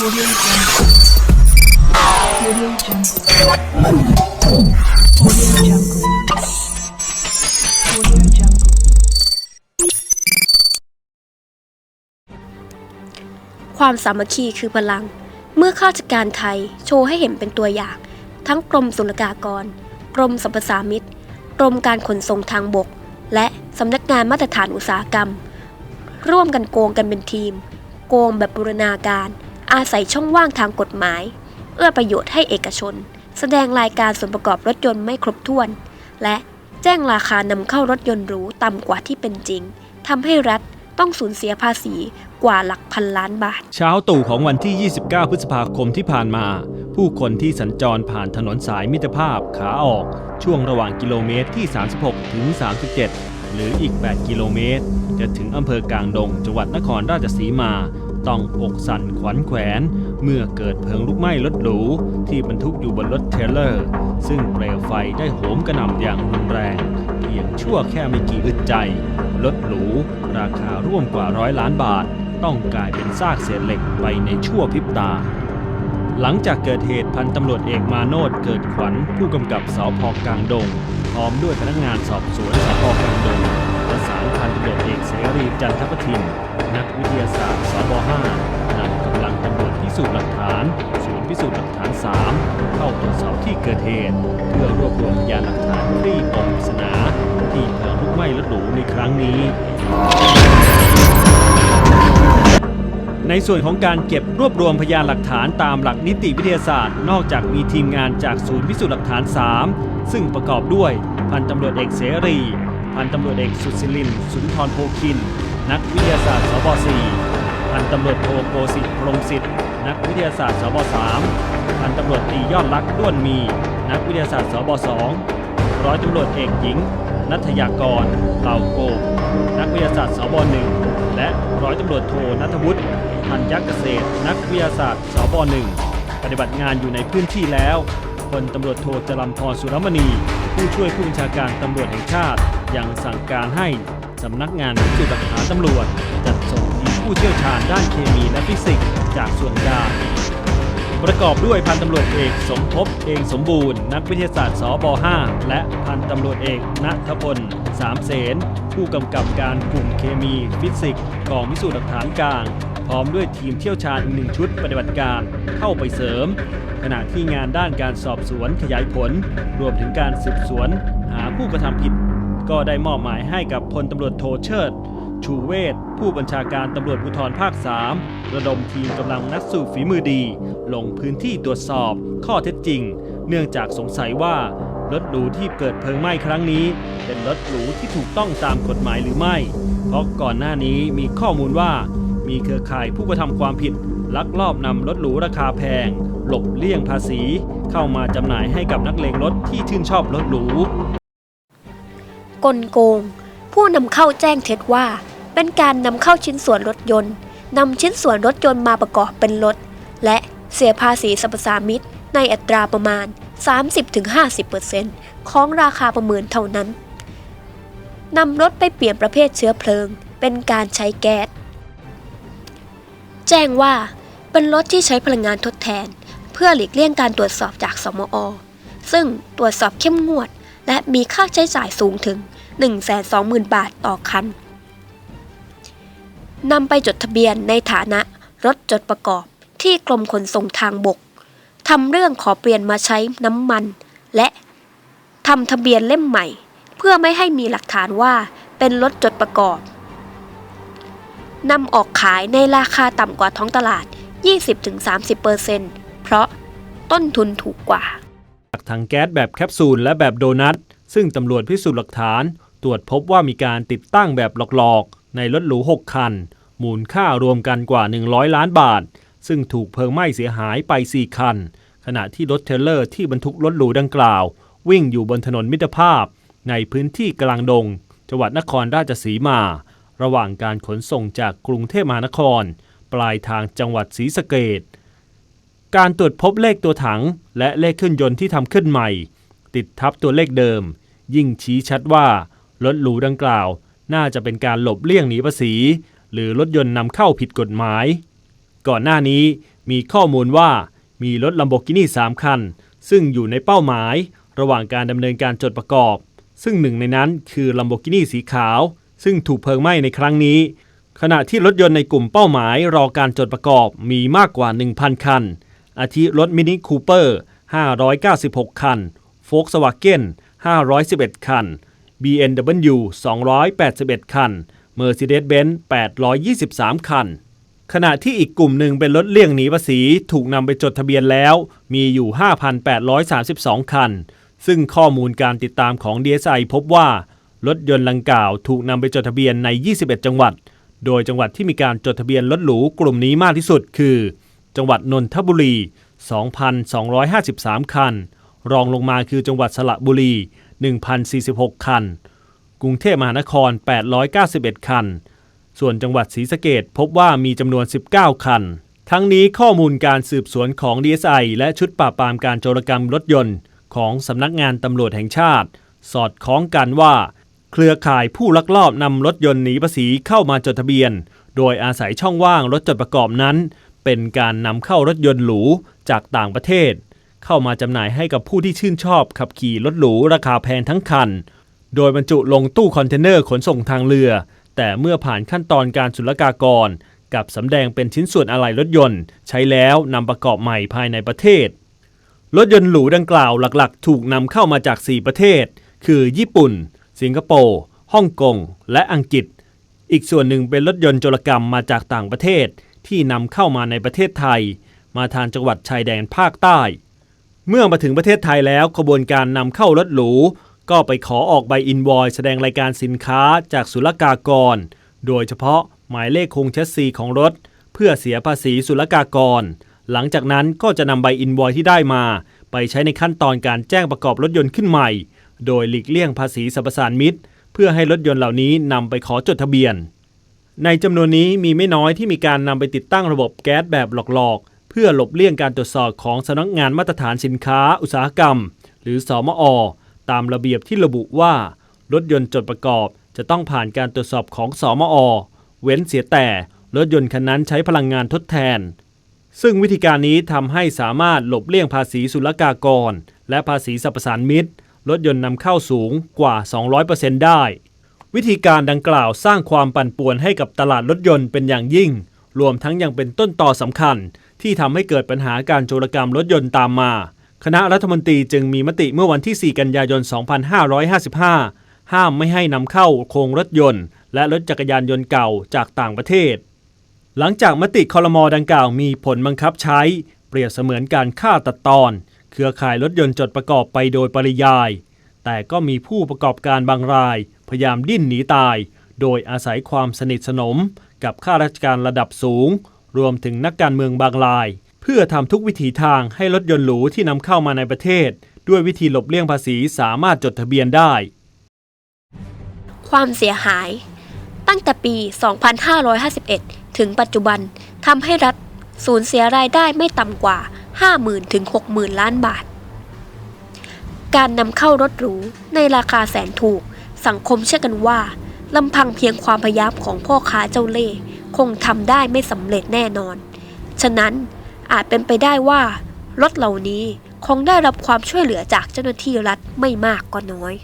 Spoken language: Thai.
Audio Jungle. Audio Jungle. Audio Jungle. Audio Jungle. ความสามัคคีคือพลัง เมื่อข้าราชการไทยโชว์ให้เห็นเป็นตัวอย่าง ทั้งกรมศุลกากร กรมสรรพสามิตกรมการขนส่งทางบก และสำนักงานมาตรฐานอุตสาหกรรม ร่วมกันโกงกันเป็นทีม โกงแบบบูรณาการ อาศัยช่องว่างทางกฎหมาย เอื้อประโยชน์ให้เอกชน แสดงรายการส่วนประกอบรถยนต์ไม่ครบถ้วน และแจ้งราคานำเข้ารถยนต์หรูต่ำกว่าที่เป็นจริงทำให้รัฐต้องสูญเสียภาษีกว่าหลักพันล้านบาท เช้าตู่ของวันที่ 29 พฤษภาคมที่ผ่านมา ผู้คนที่สัญจรผ่านถนนสายมิตรภาพขาออก ช่วงระหว่างกิโลเมตรที่ 36 ถึง 37 หรืออีก 8 กิโลเมตร จะถึงอำเภอกลางดง จังหวัดนครราชสีมา ต้องอกสั่นขวัญแขวน เมื่อเกิดเพลิงลุกไหม้รถหรูที่บรรทุกอยู่บนรถเทเลอร์ ซึ่งเปลวไฟได้โหมกระหน่ำอย่างรุนแรง เพียงชั่วแค่ไม่กี่อึดใจ รถหรูราคาร่วมกว่าร้อยล้านบาท ต้องกลายเป็นซากเศษเหล็กไปในชั่วพริบตาหลังจากเกิดเหตุพันตำรวจเอกมาโนดเกิดขวัญผู้กำกับสพกลางดง พร้อมด้วยพนักงานสอบสวนสพกลางดง ประสานพันตำรวจเอกเสรีจันทประทิน นักวิทยาศาสตร์สบ5นำกำลังตำรวจพิสูจน์หลักฐาน ศูนย์พิสูจน์หลักฐาน 3 เข้าตรวจสอบที่เกิดเหตุ เพื่อรวบรวมพยานหลักฐานคลี่ปมปริศนาที่เพลิงลุกไหม้รถหรูในครั้งนี้ ในส่วนของการเก็บรวบรวมพยานหลักฐานตามหลักนิติวิทยาศาสตร์ นอกจากมีทีมงานจากศูนย์พิสูจน์หลักฐาน 3 ซึ่งประกอบด้วยพันตำรวจเอกเสรี พันตำรวจเอกสุศิลิน สุนทรโพคิน นักวิทยาศาสตร์สบ4พันตำรวจโทโกสิทธิ์พรมสิทธิ์ นักวิทยาศาสตร์สบ3พันตำรวจตรียอดลักด้วนมี นักวิทยาศาสตร์สบ2ร้อยตำรวจเอกหญิง นัทยากรเหล่าโกบนักวิทยาศาสตร์สบหนึ่งและร้อยตำรวจโทนัทวุฒิพันยักษ์เกษตร นักวิทยาศาสตร์สบหนึ่งปฏิบัติงานอยู่ในพื้นที่แล้วพลตำรวจโทจรัมพรสุรมณี ผู้ช่วยผู้บัญชาการตำรวจแห่งชาติ ยังสั่งการให้สำนักงานพิสูจน์หลักฐานตำรวจ จัดส่งทีมผู้เชี่ยวชาญด้านเคมีและฟิสิกส์จากส่วนกลางประกอบด้วยพันตำรวจเอกสมภพเองสมบูรณ์ นักวิทยาศาสตร์สบ5และพันตำรวจเอกณทพลสามเสนผู้กำกับการกลุ่มเคมีฟิสิกส์กองพิสูจน์หลักฐานกลาง พร้อมด้วยทีมเชี่ยวชาญอีกหนึ่งชุดปฏิบัติการเข้าไปเสริม ขณะที่งานด้านการสอบสวนขยายผล รวมถึงการสืบสวน หาผู้กระทำผิด ก็ได้มอบหมายให้กับพลตำรวจโทเชิด ชูเวศผู้บัญชาการตำรวจภูธรภาค 3 ระดมทีมกำลังนักสืบฝีมือดี ลงพื้นที่ตรวจสอบข้อเท็จจริง เนื่องจากสงสัยว่ารถหรูที่เกิดเพลิงไหม้ครั้งนี้ เป็นรถหรูที่ถูกต้องตามกฎหมายหรือไม่ เพราะก่อนหน้านี้มีข้อมูลว่า มีเครือข่ายผู้กระทำความผิด ลักลอบนำรถหรูราคาแพง หลบเลี่ยงภาษี เข้ามาจำหน่ายให้กับนักเลงรถที่ชื่นชอบรถหรู กลโกง ผู้นำเข้าแจ้งเท็จว่า เป็นการนำเข้าชิ้นส่วนรถยนต์นำชิ้นส่วนรถยนต์มาประกอบเป็นรถ และเสียภาษีสรรพสามิตในอัตราประมาณ 30-50%ของราคาประเมินเท่านั้นนำรถไปเปลี่ยนประเภทเชื้อเพลิง เป็นการใช้แก๊ส แจ้งว่าเป็นรถที่ใช้พลังงานทดแทน เพื่อหลีกเลี่ยงการตรวจสอบจากสมอ ซึ่งตรวจสอบเข้มงวด และมีค่าใช้จ่ายสูงถึง 120,000 บาทต่อคันนำไปจดทะเบียนในฐานะรถจดประกอบที่กรมขนส่งทางบกทำเรื่องขอเปลี่ยนมาใช้น้ำมัน และทำทะเบียนเล่มใหม่ เพื่อไม่ให้มีหลักฐานว่าเป็นรถจดประกอบนำออกขายในราคาต่ำกว่าท้องตลาด 20-30%เพราะต้นทุนถูกกว่า จากถังแก๊สแบบแคปซูลและแบบโดนัท ซึ่งตำรวจพิสูจน์หลักฐาน ตรวจพบว่ามีการติดตั้งแบบหลอกๆ ในรถหรู 6 คัน มูลค่ารวมกันกว่า 100 ล้านบาท ซึ่งถูกเพลิงไหม้เสียหายไป 4 คัน ขณะที่รถเทรลเลอร์ที่บรรทุกรถหรูดังกล่าว วิ่งอยู่บนถนนมิตรภาพ ในพื้นที่กลางดง จังหวัดนครราชสีมา ระหว่างการขนส่งจากกรุงเทพมหานคร ปลายทางจังหวัดศรีสะเกษ การตรวจพบเลขตัวถัง และเลขเครื่องยนต์ที่ทำขึ้นใหม่ ติดทับตัวเลขเดิม ยิ่งชี้ชัดว่ารถหรูดังกล่าว น่าจะเป็นการหลบเลี่ยงหนีภาษี หรือรถยนต์นำเข้าผิดกฎหมาย ก่อนหน้านี้มีข้อมูลว่ามีรถ Lamborghini 3คัน ซึ่งอยู่ในเป้าหมาย ระหว่างการดำเนินการจดประกอบ ซึ่งหนึ่งในนั้นคือ Lamborghini สีขาว ซึ่งถูกเพลิงไหม้ในครั้งนี้ ขณะที่รถยนต์ในกลุ่มเป้าหมายรอการจดประกอบมีมากกว่า 1,000 คัน อาทิรถมินิคูเปอร์ 596 คัน Volkswagen 511 คัน BMW 281 คัน Mercedes-Benz 823 คัน ขณะที่อีกกลุ่มหนึ่งเป็นรถเลี่ยงหนีภาษีถูกนำไปจดทะเบียนแล้ว มีอยู่ 5,832 คัน ซึ่งข้อมูลการติดตามของ DSI พบว่า รถยนต์ลังกล่าวถูกนำไปจดทะเบียนใน 21 จังหวัด โดยจังหวัดที่มีการจดทะเบียนรถหรูกลุ่มนี้มากที่สุดคือ จังหวัดนนทบุรี 2,253 คัน รองลงมาคือจังหวัดสระบุรี 1,046 คัน กรุงเทพมหานคร 891 คัน ส่วนจังหวัดศรีสะเกดพบว่ามีจำนวน 19 คัน ทั้งนี้ข้อมูลการสืบสวนของ DSI และชุดปราบปรามการโจรกรรมรถยนต์ของสำนักงานตำรวจแห่งชาติ สอดคล้องกันว่า เครือข่ายผู้ลักลอบนำรถยนต์หนีภาษีเข้ามาจดทะเบียน โดยอาศัยช่องว่างรถจดประกอบนั้น เป็นการนำเข้ารถยนต์หรูจากต่างประเทศ เข้ามาจำหน่ายให้กับผู้ที่ชื่นชอบขับขี่รถหรูราคาแพงทั้งคัน โดยบรรจุลงตู้คอนเทนเนอร์ขนส่งทางเรือ แต่เมื่อผ่านขั้นตอนการศุลกากร กับสำแดงเป็นชิ้นส่วนอะไหล่รถยนต์ ใช้แล้วนำประกอบใหม่ภายในประเทศ รถยนต์หรูดังกล่าวหลักๆ ถูกนำเข้ามาจาก 4 ประเทศ คือ ญี่ปุ่น สิงคโปร์ฮ่องกงและอังกฤษ อีกส่วนหนึ่งเป็นรถยนต์โจรกรรมมาจากต่างประเทศ ที่นำเข้ามาในประเทศไทย มาทางจังหวัดชายแดนภาคใต้ เมื่อมาถึงประเทศไทยแล้วขบวนการนำเข้ารถหรู ก็ไปขอออกใบอินวอยแสดงรายการสินค้าจากศุลกากร โดยเฉพาะหมายเลขคงแชสซีของรถ เพื่อเสียภาษีศุลกากร หลังจากนั้นก็จะนำใบอินวอยที่ได้มา ไปใช้ในขั้นตอนการแจ้งประกอบรถยนต์ขึ้นใหม่ โดยหลีกเลี่ยงภาษีสรรพสานมิตร เพื่อให้รถยนต์เหล่านี้นำไปขอจดทะเบียน ในจำนวนนี้มีไม่น้อยที่มีการนำไปติดตั้งระบบแก๊สแบบหลอกๆ เพื่อหลบเลี่ยงการตรวจสอบของสำนักงานมาตรฐานสินค้าอุตสาหกรรม หรือสอมอ ตามระเบียบที่ระบุว่า รถยนต์จดประกอบจะต้องผ่านการตรวจสอบของสอมอ เว้นเสียแต่รถยนต์คันนั้นใช้พลังงานทดแทน ซึ่งวิธีการนี้ทำให้สามารถหลบเลี่ยงภาษีศุลกากร และภาษีสรรพสานมิตร รถยนต์นำเข้าสูงกว่า 200%ได้ วิธีการดังกล่าวสร้างความปั่นป่วนให้กับตลาดรถยนต์เป็นอย่างยิ่ง รวมทั้งยังเป็นต้นต่อสำคัญ ที่ทำให้เกิดปัญหาการโจรกรรมรถยนต์ตามมา คณะรัฐมนตรีจึงมีมติเมื่อวันที่ 4 กันยายน 2555 ห้ามไม่ให้นำเข้าโครงรถยนต์ และรถจักรยานยนต์เก่าจากต่างประเทศ หลังจากมติคอรมอดังกล่าวมีผลบังคับใช้ เปรียบเสมือนการฆ่าตัดตอน เครือข่ายรถยนต์จดประกอบไปโดยปริยาย แต่ก็มีผู้ประกอบการบางราย พยายามดิ้นหนีตาย โดยอาศัยความสนิทสนม กับข้าราชการระดับสูง รวมถึงนักการเมืองบางราย เพื่อทำทุกวิถีทางให้รถยนต์หรูที่นำเข้ามาในประเทศ ด้วยวิธีหลบเลี่ยงภาษีสามารถจดทะเบียนได้ ความเสียหาย ตั้งแต่ปี 2551 ถึงปัจจุบันทำให้รัฐสูญเสียรายได้ไม่ต่ำกว่า 50,000 ถึง 60,000 ล้านบาท การนำเข้ารถหรูในราคาแสนถูก สังคมเชื่อกันว่าลำพังเพียงความพยายามของพ่อค้าเจ้าเล่ห์คงทำได้ไม่สำเร็จแน่นอน ฉะนั้นอาจเป็นไปได้ว่ารถเหล่านี้คงได้รับความช่วยเหลือจากเจ้าหน้าที่รัฐไม่มากก็น้อย